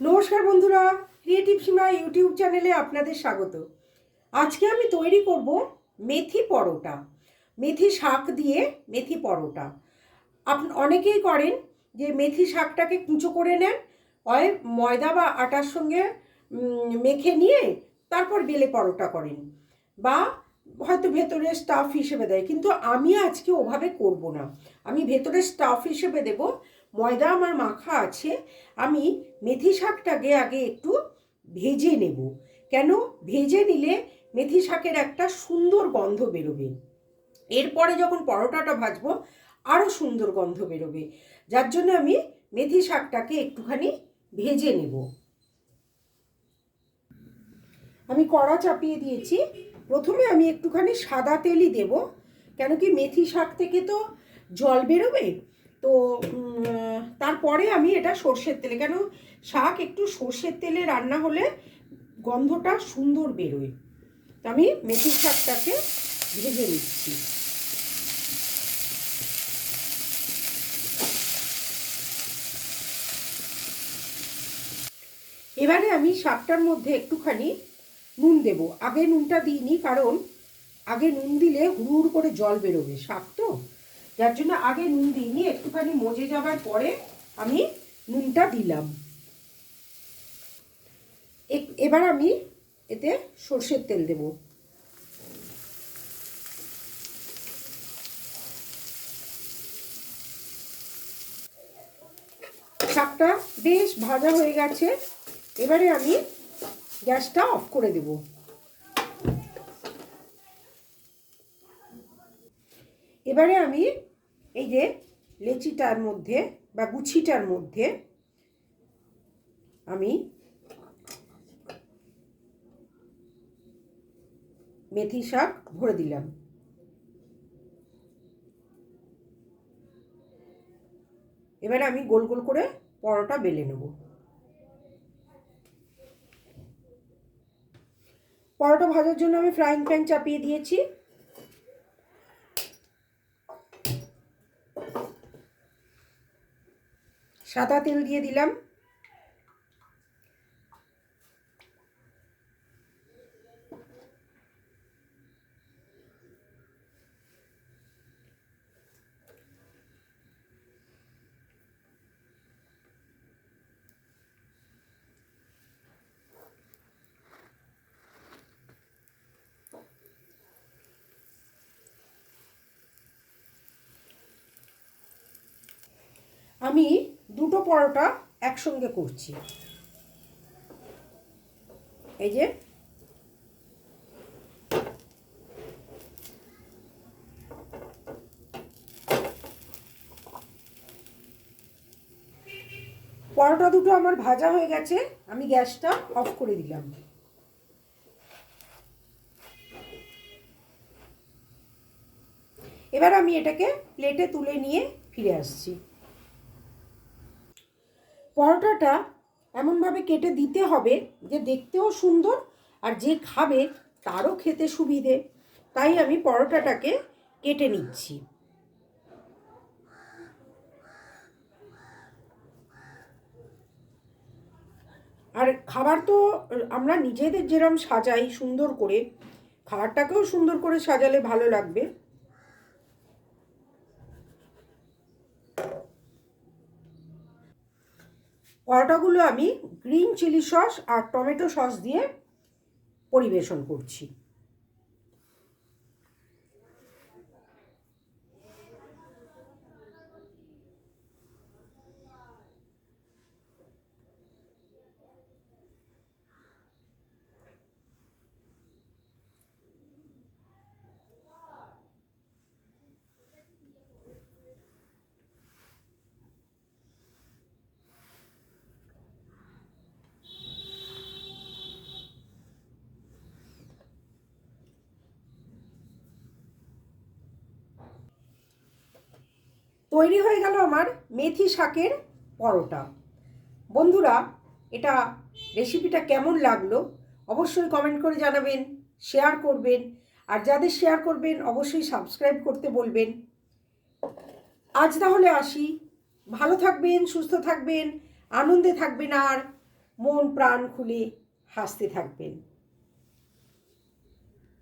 নমস্কার বন্ধুরা ক্রিয়েটিভ সীমা ইউটিউব চ্যানেলে আপনাদের স্বাগত। আজকে আমি তৈরি করব মেথি পরোটা। মেথি শাক দিয়ে মেথি পরোটা। আপ অনেকেই করেন যে মেথি শাকটাকে কুঁচো করে নেন, হয় ময়দা বা আটার সঙ্গে মেখে নিয়ে তারপর বেলে পরোটা করেন বা হয়তো ভেতরে স্টাফ হিসেবে দেয়। কিন্তু আমি আজকে ওভাবে করব না। আমি ভেতরে স্টাফ হিসেবে দেব ময়দা আমার মাখা আছে, আমি মেথি শাকটাকে আগে একটু ভেজে নেব। কেন? ভেজে নিলে মেথি শাকের একটা সুন্দর গন্ধ বেরোবে। এরপরে যখন পরোটাটা ভাজবো আরও সুন্দর গন্ধ বেরোবে। যার জন্য আমি মেথি শাকটাকে একটুখানি ভেজে নেব। আমি কড়া চাপিয়ে দিয়েছি। প্রথমে আমি একটুখানি সাদা তেলই দেব। কেন কি মেথি শাক থেকে তো জল বেরোবে? তো তারপরে আমি এটা সর্ষের তেলে, কেন শাক একটু সর্ষের তেলে রান্না হলে গন্ধটা সুন্দর বেরোয়। তো আমি মেথি শাকটাকে ভেজে নিচ্ছি। এবারে আমি শাকটার মধ্যে একটুখানি নুন দেব। আগে নুনটা দিইনি, কারণ আগে নুন দিলে হুড় করে জল বেরোবে। শাক তো? যার জন্য আগে নুন দিইনি, একটুখানি মজে যাবার পরে আমি নুনটা দিলাম। এবার আমি এতে সর্ষের তেল দেব। শাকটা বেশ ভাজা হয়ে গেছে। এবারে আমি গ্যাসটা অফ করে দেব। এবারে আমি এই যে লেচিটার মধ্যে বা গুছিটার মধ্যে আমি মেথি শাক ভরে দিলাম। এবারে আমি গোল গোল করে পরোটা বেলে নেব। পরোটা ভাজার জন্য আমি ফ্রাইং প্যান চাপিয়ে দিয়েছি। সাদা তেল দিয়ে দিলাম। আমি দুটো পরোটা একসঙ্গে করছি। এই যে। পরোটা দুটো আমার ভাজা হয়ে গেছে, আমি গ্যাসটা অফ করে দিলাম। এবার আমি এটাকে প্লেটে তুলে নিয়ে ফিরে আসছি। পরোটাটা এমনভাবে কেটে দিতে হবে যে দেখতেও সুন্দর আর যে খাবে তারও খেতে সুবিধে। তাই আমি পরোটাটাকে কেটে নিচ্ছি। আর খাবার তো আমরা নিজেদের যেরম সাজাই সুন্দর করে, খাবারটাকেও সুন্দর করে সাজালে ভালো লাগবে। পরোটাগুলো আমি গ্রিন চিলি সস আর টমেটো সস দিয়ে পরিবেশন করছি। তৈরি হয়ে গেল আমার মেথি শাকের পরোটা। বন্ধুরা, এটা রেসিপিটা কেমন লাগল অবশ্যই কমেন্ট করে জানাবেন শেয়ার করবেন, আর যাদের শেয়ার করবেন অবশ্যই সাবস্ক্রাইব করতে বলবেন। আজ তাহলে আসি। ভালো থাকবেন, সুস্থ থাকবেন, আনন্দে থাকবেন আর মন প্রাণ খুলে হাসতে থাকবেন।